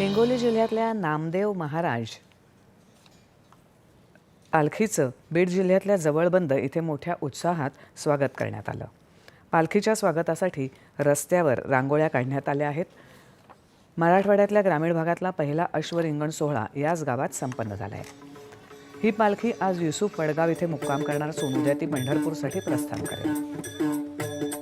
हिंगोली जिल्ह्यातल्या नामदेव महाराज पालखीचं बीड जिल्ह्यातल्या जवळबंद इथे मोठ्या उत्साहात स्वागत करण्यात आलं. पालखीच्या स्वागतासाठी रस्त्यावर रांगोळ्या काढण्यात आल्या आहेत. मराठवाड्यातल्या ग्रामीण भागातला पहिला अश्वरिंगण सोहळा याच गावात संपन्न झाला आहे ही पालखी आज युसुफ वडगाव इथे मुक्काम करणार असून उद्या ती पंढरपूरसाठी प्रस्थान करेल.